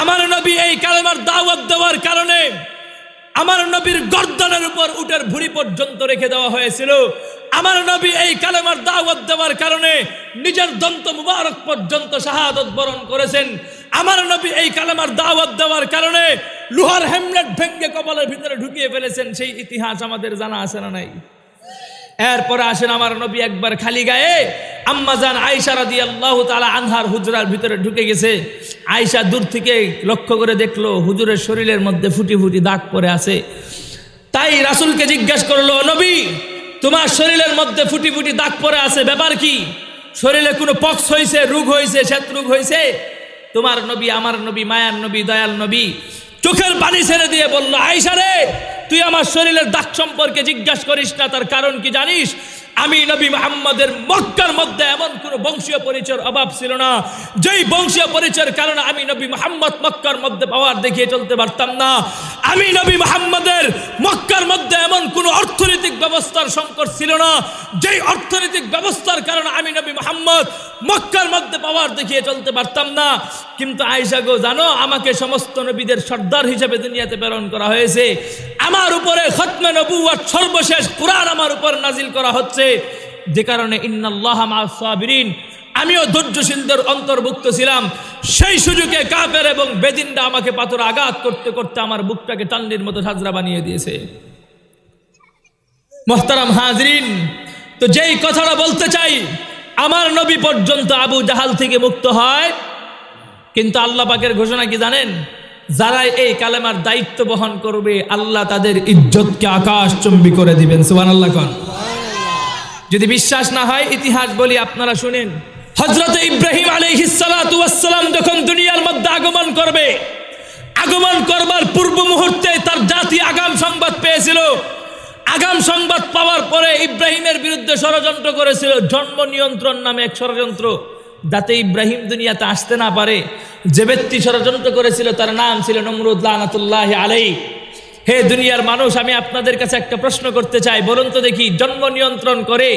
আমার নবী এই কালেমার দাওয়াত দেওয়ার কারণে আমার নবীর গর্দনের উপর উটের ভুড়ি পর্যন্ত রেখে দেওয়া হয়েছিল। আমার নবী এই কালেমার দাওয়াত দেওয়ার কারণে নিজের দন্ত মুবারক পর্যন্ত শাহাদত বরণ করেছেন। আমার নবী এই কালেমার দাওয়াত দেওয়ার কারণে লোহার হেমলেট ভেঙ্গে কপালের ভিতরে ঢুকিয়ে ফেলেছেন, সেই ইতিহাস আমাদের জানা আছে না নাই? এরপরে আসেন আমার নবী একবার খালি গায়ে আম্মাজান রাদি আল্লাহ তালা আনহার হুজরার ভিতরে ঢুকে গেছে। আয়সা দূর থেকে লক্ষ্য করে দেখল, হুজুরের শরীরের মধ্যে ফুটি ফুটি দাগ পরে আছে। তাই রাসূলকে জিজ্ঞাসা করল, নবী, তোমার শরীরের মধ্যে ফুটি ফুটি দাগ পরে আছে, ব্যাপার কি? শরীরে কোনো পক্স হয়েছে রোগ হয়েছে শ্বেত রোগ হয়েছে তোমার নবী, আমার নবী, মায়ার নবী, দয়াল নবী চোখের পানি ছেড়ে দিয়ে বলল আয়সা রে, তুই আমার শরীরের দাগ সম্পর্কে জিজ্ঞাসা করিস না, তার কারণ কি জানিস? আমি নবী মোহাম্মদের মক্কার মধ্যে এমন কোনো বংশীয় পরিচয়ের অভাব ছিল না। যেই বংশীয় পরিচয়ের কারণে আমি নবী মোহাম্মদ মক্কার মধ্যে পাওয়ার দেখিয়ে চলতে পারতাম না। আমি নবী মোহাম্মদের মক্কার মধ্যে এমন কোনো অর্থনৈতিক ব্যবস্থার সংকট ছিল না। যেই অর্থনৈতিক ব্যবস্থার কারণে আমি নবী মোহাম্মদ মক্কার মধ্যে পাওয়ার দেখিয়ে চলতে পারতাম না। কিন্তু আয়সা গো, জানো, আমাকে সমস্ত নবীদের সর্দার হিসেবে দুনিয়াতে প্রেরণ করা হয়েছে। আমার উপরে খতমে নবুয়াত সর্বশেষ কোরআন আমার উপর নাজিল করা হচ্ছে। যে কারণে ইন্নাল্লাহ সাবিরিন, আমিও ধৈর্যশীলদের অন্তর্ভুক্ত ছিলাম। সেই সুযোগে কাফের এবং বেদিনটা আমাকে পাথর আঘাত করতে করতে আমার বুকটাকে টান্ডির মতো সাজরা বানিয়ে দিয়েছে। মোহতারাম হাজরিন, তো যেই কথাটা বলতে চাই, আমার নবী পর্যন্ত আবু জাহাল থেকে মুক্ত হয়। কিন্তু আল্লাহ পাকের ঘোষণা কি জানেন? যারা এই কালেমার দায়িত্ব বহন করবে, আল্লাহ তাদের ইজ্জতকে আকাশ চম্বি করে দিবেন। সুবান আল্লাহ কন। যদি বিশ্বাস না হয়, ইতিহাস বলি আপনারা শুনেন। হজরত ইব্রাহিম আলহিসালাম যখন দুনিয়ার মধ্যে আগমন করবে, আগমন করবার পূর্ব মুহূর্তে তার জাতি আগাম সংবাদ পেয়েছিল। আগাম সংবাদ পাওয়ার পরে ইব্রাহিমের বিরুদ্ধে ষড়যন্ত্র করেছিল। জন্ম নিয়ন্ত্রণ নামে এক ষড়যন্ত্র। যাতে ইব্রাহিম দুনিয়াতে আসতে না পারে। যে ব্যক্তি ষড়যন্ত্র করেছিল, তার নাম ছিল নমরুদ আলাই হে দুনিয়ার মানুষ, আমি আপনাদের কাছে একটা প্রশ্ন করতে চাই। বলুন তো দেখি, জন্ম নিয়ন্ত্রণ করে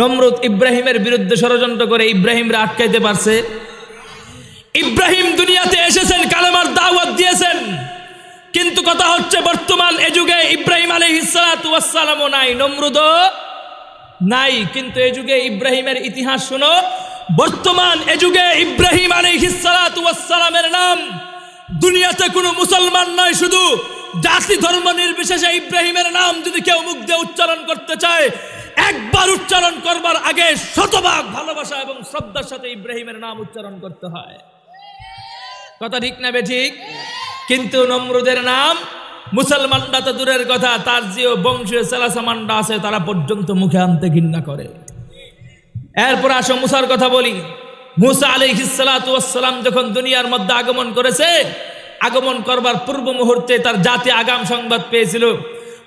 নমরুদ ইব্রাহিমের বিরুদ্ধে ষড়যন্ত্র করে ইব্রাহিমরা আটকাইতে পারছে? ইব্রাহিম দুনিয়াতে এসেছেন, কালেমার দাওয়াত দিয়েছেন। কিন্তু কথা হচ্ছে, বর্তমান এ যুগে ইব্রাহিম আলী নাই। নমরুদ নাই। কিন্তু এ যুগে ইব্রাহিমের ইতিহাস শুনো। বর্তমান এ যুগে ইব্রাহিম আলী ইসালাতামের নাম। দুনিয়াতে কোনো মুসলমান নয় শুধু। জাতি ধর্ম নির্বিশেষে ইব্রাহিমের নাম যদি কেউ মুখ দিয়ে উচ্চারণ করতে চায়, একবার উচ্চারণ করবার আগে শতভাগ ভালোবাসা এবং শ্রদ্ধার সাথে ইব্রাহিমের নাম উচ্চারণ করতে হয়। কথা ঠিক না বে ঠিক? কিন্তু নমরুদের নাম মুসলমানরা তো দূরের কথা, তার যে বংশীয় সেলাসামান্ডা আছে, তারা পর্যন্ত মুখে আনতে ঘৃণা করে। এরপর আসো মুসার কথা বলি। মুসা আলী হিসালাতাম যখন দুনিয়ার মধ্যে আগমন করেছে, আগমন করবার পূর্ব মুহূর্তে তার জাতি আগাম সংবাদ পেয়েছিল।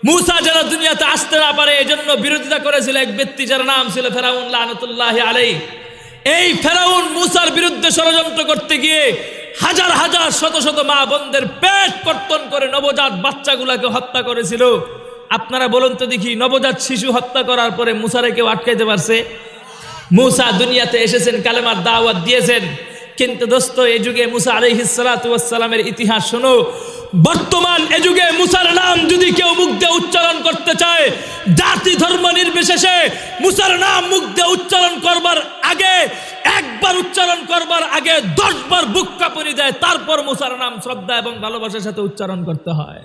মুসা যেন দুনিয়াতে আসতে না পারে এই জন্য বিরোধিতা করেছিল এক ব্যক্তি যার নাম ছিল ফেরাউন লানতুল্লাহ আলাই এই ফেরাউন মুসার বিরুদ্ধে ষড়যন্ত্র করতে গিয়ে হাজার হাজার শত শত মা বোনদের পেট কর্তন করে নবজাত বাচ্চাগুলাকে হত্যা করেছিল। আপনারা বলুন তো দেখি, নবজাত শিশু হত্যা করার পরে মুসারে কেউ আটকাইতে পারছে? মুসা দুনিয়াতে এসেছেন, কালেমার দাওয়াত দিয়েছেন। কিন্তু দোস্ত, এই যুগে মুসা আলহিসালামের ইতিহাস শোনো বর্তমান এ যুগে মুসার নাম যদি কেউ মুখ দিয়ে উচ্চারণ করতে চায়, জাতি ধর্ম নির্বিশেষে মুসার নাম মুখ দিয়ে উচ্চারণ করবার আগে, একবার উচ্চারণ করবার আগে দশবার বুক কাপড়ি দেয়, তারপর মুসার নাম শ্রদ্ধা এবং ভালোবাসার সাথে উচ্চারণ করতে হয়।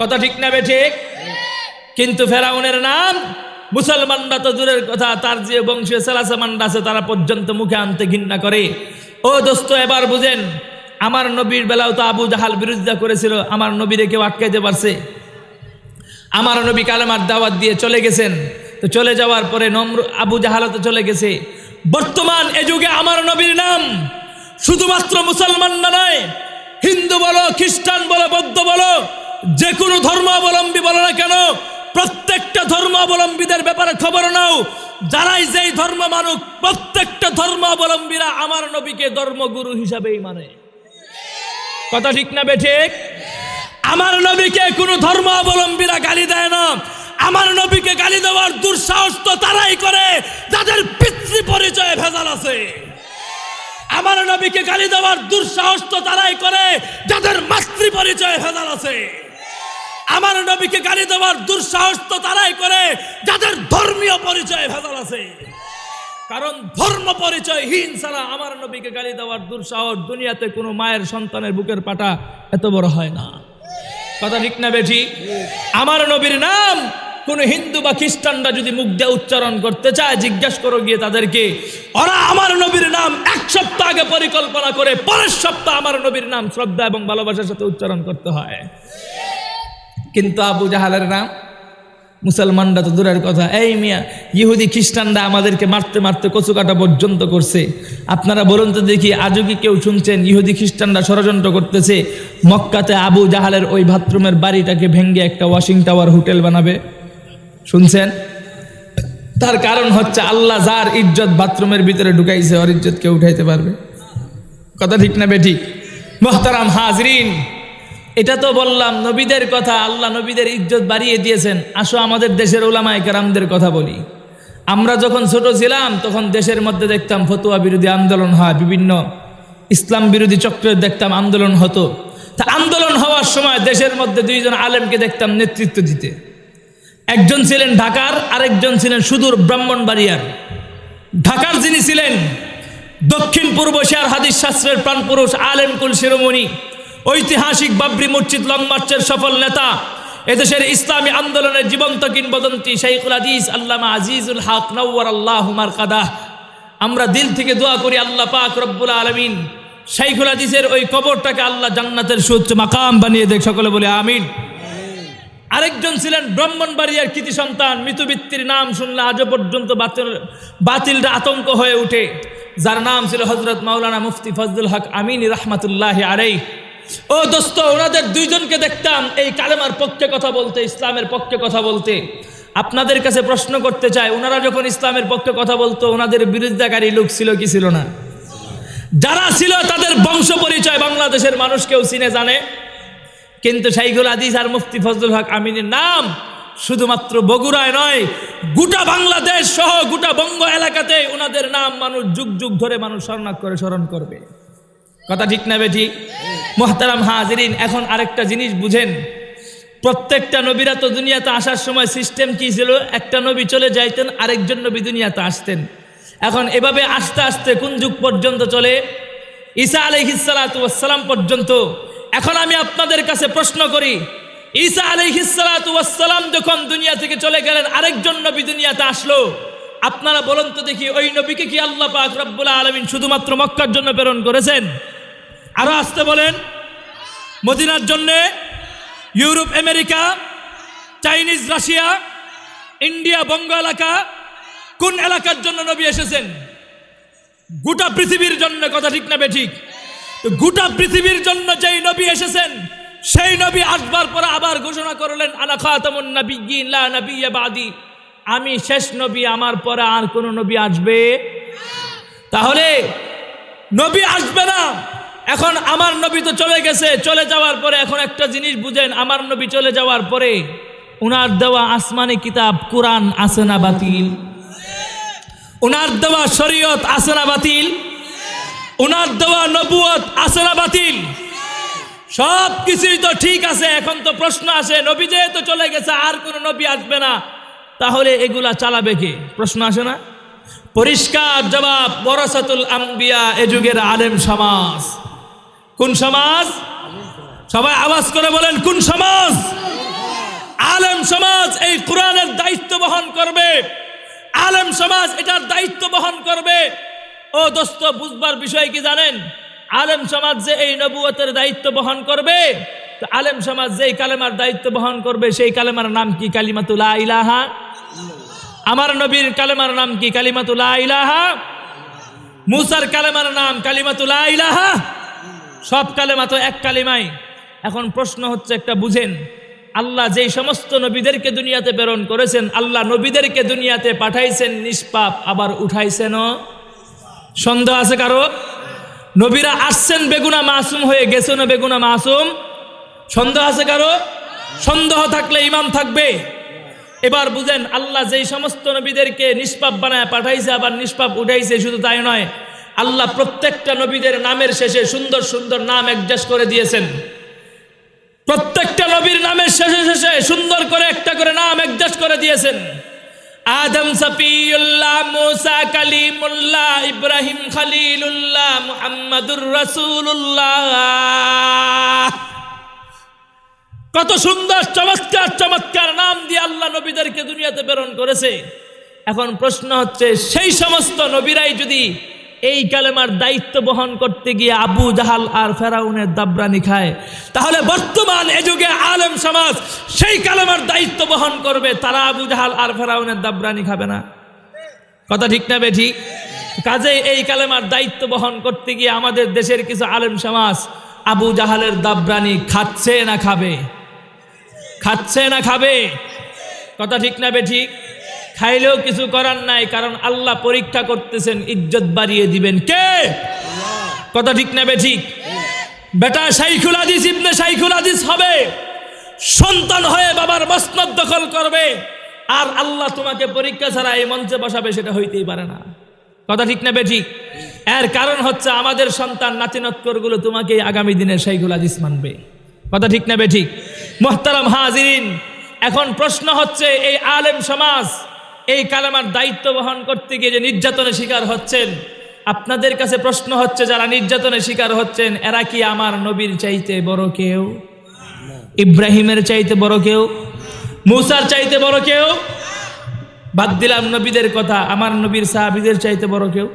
কথা ঠিক না ঠিক? কিন্তু ফেরাউনের নাম মুসলমানরা তো দূরের কথা, তার যে বংশীয় সেলাসামানরা আছে, তারা পর্যন্ত মুখে আনতে ঘৃণা করে। ও দোস্ত, এবার বুঝেন আমার নবীর বেলাও তো আবু জাহাল বিরোধিতা করেছিল, আমার নবীরে কেউ আটকাইতে পারছে। আমার নবী কালেমার দাওয়াত দিয়ে চলে গেছেন। তো চলে যাওয়ার পরে নম্র, আবু জাহালও তো চলে গেছে। বর্তমান এ যুগে আমার নবীর নাম শুধুমাত্র মুসলমান না নয়, হিন্দু বলো, খ্রিস্টান বলো, বৌদ্ধ বলো যে কোনো ধর্মাবলম্বী বলো না কেন, প্রত্যেকটা ধর্মাবলম্বীদের ব্যাপারে খবর নাও। যারাই যেই ধর্ম মানুক, প্রত্যেকটা ধর্মাবলম্বীরা আমার নবীকে ধর্মগুরু হিসাবেই মানে। কথা ঠিক না বে ঠিক? আমার নবীকে কোনো ধর্মাবলম্বীরা গালি দেয় না। আমার নবীকে গালি দেওয়ার দুঃসাহস তো তারাই করে, যাদের পিতৃ পরিচয়ে ভেজাল আছে। আমার নবীকে গালি দেওয়ার দুঃসাহস তো তারাই করে, যাদের মাতৃ পরিচয় ভেজাল আছে। আমার নবীকে গালি দেওয়ার দুঃসাহস তো তারাই করে, যাদের ধর্মীয় পরিচয় ভেজাল আছে কারণ ধর্ম পরিচয়হীন ছাড়া আমার নবীকে গালি দেওয়ার দুঃসাহস দুনিয়াতে কোনো মায়ের সন্তানের বুকের পাটা এত বড় হয় না। কথা ঠিক না বেঠি? আমার নবীর নাম কোন হিন্দু বা খ্রিস্টানরা যদি মুখ দিয়ে উচ্চারণ করতে চায়, জিজ্ঞাসা করো গিয়ে তাদেরকে। ওরা আমার নবীর নাম এক সপ্তাহ আগে পরিকল্পনা করে পরের সপ্তাহ আমার নবীর নাম শ্রদ্ধা এবং ভালোবাসার সাথে উচ্চারণ করতে হয়। কিন্তু আবু জাহালের নাম মুসলমানরা তো দূরের কথা। এই মিয়া, ইহুদি খ্রিস্টানরা আমাদেরকে মারতে মারতে কচু কাটা পর্যন্ত করছে। আপনারা বলুন তো দেখি, আজও কি কেউ শুনছেন? ইহুদি খ্রিস্টানরা ষড়যন্ত্র করতেছে। মক্কাতে আবু জাহালের ওই বাথরুমের বাড়িটাকে ভেঙ্গে একটা ওয়াশিং টাওয়ার, হোটেল বানাবে। শুনছেন? তার কারণ হচ্ছে আল্লাহ যার ইজ্জত বাথরুমের ভিতরে ঢুকাইছে, ওর ইজ্জত কেউ উঠাইতে পারবে? কথা ঠিক না বেঠিক মোহতারাম হাজরিন! এটা তো বললাম, নবীদের কথা আল্লাহ নবীদের ইজ্জত বাড়িয়ে দিয়েছেন। আসো আমাদের দেশের ওলামায় কেরামদের কথা বলি। আমরা যখন ছোট ছিলাম, তখন দেশের মধ্যে দেখতাম ফতুয়া বিরোধী আন্দোলন হয়, বিভিন্ন ইসলাম বিরোধী চক্রের দেখতাম আন্দোলন হতো। তা আন্দোলন হওয়ার সময় দেশের মধ্যে দুইজন আলেমকে দেখতাম নেতৃত্ব দিতে। একজন ছিলেন ঢাকার, আরেকজন ছিলেন সুদূর ব্রাহ্মণবাড়িয়ার। ঢাকার যিনি ছিলেন, দক্ষিণ পূর্ব শেয়ার হাদিস শাস্ত্রের প্রাণপুরুষ আলেমকুল শিরোমণি ঐতিহাসিক বাবরি মসজিদ লং মার্চের সফল নেতা, এদেশের ইসলামী আন্দোলনের জীবন্ত কিংবদন্তি শাইখুল হাদিস আল্লামা আজিজুল হক নওয়ার আল্লাহ হুমার কাদাহ আমরা দিল থেকে দোয়া করি আল্লাহ পাক রব্বুল আলমিন, শাইখুল হাদিসের ওই কবরটাকে আল্লাহ জান্নাতের সুচ্চ মাকাম বানিয়ে দেখ, সকলে বলে আমিন। আরেকজন ছিলেন ব্রাহ্মণবাড়িয়ার কৃতি সন্তান মৃতবৃত্তির নাম শুনলে আজও পর্যন্ত বাতিল বাতিলরা আতঙ্ক হয়ে ওঠে। যার নাম ছিল হজরত মাওলানা মুফতি ফজলুল হক আমিন রহমাতুল্লাহ আলাই ও দোস্ত, ওনাদের দুইজনকে দেখতাম এই কালেমার পক্ষে কথা বলতে, ইসলামের পক্ষে কথা বলতে। আপনাদের কাছে প্রশ্ন করতে চাই, ওনারা যখন ইসলামের পক্ষে কথা বলতো, ওনাদের বিরুদ্ধকারী লোক ছিল কি ছিল না? যারা ছিল তাদের বংশ পরিচয় বাংলাদেশের মানুষ কেউ চিনে জানে? কিন্তু শাইখুল আদিস আর মুফতি ফজলুল হক আমিনের নাম শুধুমাত্র বগুড়ায় নয়, গোটা বাংলাদেশ সহ গোটা বঙ্গ এলাকাতে ওনাদের নাম মানুষ যুগ যুগ ধরে মানুষ স্মরণাক করে, স্মরণ করবে। কথা ঠিক না বেঠি? মোহতারাম হাজরিন, এখন আরেকটা জিনিস বুঝেন। প্রত্যেকটা নবীরা তো দুনিয়াতে আসার সময় সিস্টেম কি ছিল? একটা নবী চলে যাইতেন, আরেকজন নবী দুনিয়াতে আসতেন। এখন এভাবে আস্তে আস্তে কোন যুগ পর্যন্ত চলে? ঈসা আলহিসালাম পর্যন্ত। এখন আমি আপনাদের কাছে প্রশ্ন করি, ঈসা আলহিসালাম যখন দুনিয়া থেকে চলে গেলেন, আরেকজন নবী দুনিয়াতে আসলো। আপনারা বলুন তো দেখি, ওই নবীকে কি আল্লাহ পাক আলমিন শুধুমাত্র মক্কার জন্য প্রেরণ করেছেন? আরও আসতে বলেন। মদিনার জন্যে Europe, America, Chinese, Russia, India, Banga এলাকা, কোন এলাকার জন্য নবী এসেছেন? গোটা পৃথিবীর জন্য, কথা ঠিক না বেঠিক? গোটা পৃথিবীর জন্য যেই নবী এসেছেন, সেই নবী আসবার পরে আবার ঘোষণা করলেন নাবিয়্যিন, লা আমি শেষ নবী, আমার পরে আর কোন নবী আসবে? তাহলে নবী আসবে না। এখন আমার নবী তো চলে গেছে, চলে যাওয়ার পরে এখন একটা জিনিস বুঝেন, আমার নবী চলে যাওয়ার পরে উনার দেওয়া আসমানি কিতাব কোরআন আছে না বাতিল? উনার দেওয়া শরীয়ত আছে না বাতিল? উনার দেওয়া নবুয়ত আছে না বাতিল? সব কিছুই তো ঠিক আছে, এখন তো প্রশ্ন আসে, নবী যেহেতু চলে গেছে, আর কোনো নবী আসবে না। তাহলে এগুলা চালাবে কে? প্রশ্ন আসে না? পরিষ্কার জবাব, বরসাতুল আম্বিয়া, এ যুগের আলেম সমাজ। কোন সমাজ? সবাই আওয়াজ করে বলেন, কোন সমাজ? আলেম সমাজ এই কোরআনের দায়িত্ব বহন করবে। আলেম সমাজ এটার দায়িত্ব বহন করবে। ও দোস্ত, বুঝবার বিষয় কি জানেন? আলেম সমাজ যে এই নবুয়তের দায়িত্ব বহন করবে, তো আলেম সমাজ যেই কালেমার দায়িত্ব বহন করবে, সেই কালেমার নাম কি কালিমাতুলা ইলাহা? আমার নবীর কালেমার নাম কি কালিমাতুলা ইলাহা? মুসার কালেমার নাম কালিমাতুলা ইলাহা? সব কালেমা তো এক কালিমাই। এখন প্রশ্ন হচ্ছে একটা, বুঝেন, আল্লাহ যেই সমস্ত নবীদেরকে দুনিয়াতে প্রেরণ করেছেন, আল্লাহ নবীদেরকে দুনিয়াতে পাঠাইছেন, নিষ্পাপ আবার উঠাইছেনও? সন্দেহ আছে কারও? নবীরা আসছেন বেগুনা মাসুম হয়ে গেছেন বেগুনা মাসুম? সন্দেহ আছে কারও? সন্দেহ থাকলে ইমান থাকবে। এবার বুঝেন, আল্লাহ যেই সমস্ত নবীদেরকে নিষ্পাপ বানায় পাঠাইছে, আবার নিষ্পাপ উঠাইছে, শুধু তাই নয় আল্লাহ প্রত্যেকটা নবীদের নামের শেষে সুন্দর সুন্দর নাম অ্যাডজাস্ট করে দিয়েছেন। প্রত্যেকটা নবীর নামের শেষে শেষে সুন্দর করে একটা করে নাম অ্যাডজাস্ট করে দিয়েছেন। আদম সফিউল্লাহ, মুসা কালিমুল্লাহ, ইব্রাহিম খলিলুল্লাহ, মুহাম্মাদুর রাসূলুল্লাহ। কত সুন্দর, চমৎকার চমৎকার নাম দিয়ে আল্লাহ নবীদেরকে দুনিয়াতে প্রেরণ করেছে। এখন প্রশ্ন হচ্ছে, সেই সমস্ত নবীরাই যদি এই কালেমার দায়িত্ব বহন করতে গিয়ে আবু জাহাল আর ফেরাউনের দাবরানি খায়। তাহলে বর্তমান এ যুগে আলেম সমাজ সেই কালেমার দায়িত্ব বহন করবে, তারা আবু জাহাল আর ফেরাউনের দাবরানি খাবে না। কথা ঠিক না বে ঠিক কাজে এই কালেমার দায়িত্ব বহন করতে গিয়ে আমাদের দেশের কিছু আলেম সমাজ আবু জাহালের দাবরানি খাচ্ছে না খাবে? খাচ্ছে না খাবে? কথা ঠিক না বে ঠিক খাইলেও কিছু করার নাই, কারণ আল্লাহ পরীক্ষা করতেছেন, ইজ্জত বাড়িয়ে দিবেন। কে? কথা ঠিক না বে ঠিক? বেটা সাইখুল হাদিস, ইবনে শাইখুল হাদিস হবে। সন্তান হয়ে বাবার মসনদ দখল করবে। আর আল্লাহ তোমাকে পরীক্ষা ছাড়া এই মঞ্চে বসাবে, সেটা হইতেই পারে না। কথা ঠিক না বে ঠিক? এর কারণ হচ্ছে আমাদের সন্তান নাতিনৎকরগুলো তোমাকে আগামী দিনের শাইখুল হাদিস মানবে। কথা ঠিক না বে ঠিক? মোহতারাম হাজিরিন, এখন প্রশ্ন হচ্ছে, এই আলেম সমাজ এই কালামার দায়িত্ব বহন করতে গিয়ে যে নির্যাতনের শিকার হচ্ছেন, আপনাদের কাছে প্রশ্ন হচ্ছে, যারা নির্যাতনের শিকার হচ্ছেন, এরা কি আমার নবীর চাইতে বড় কেউ? ইব্রাহিমের চাইতে বড় কেউ? মুসার চাইতে বড় কেউ? বাদ দিলাম নবীদের কথা, আমার নবীর সাহাবিদের চাইতে বড় কেউ?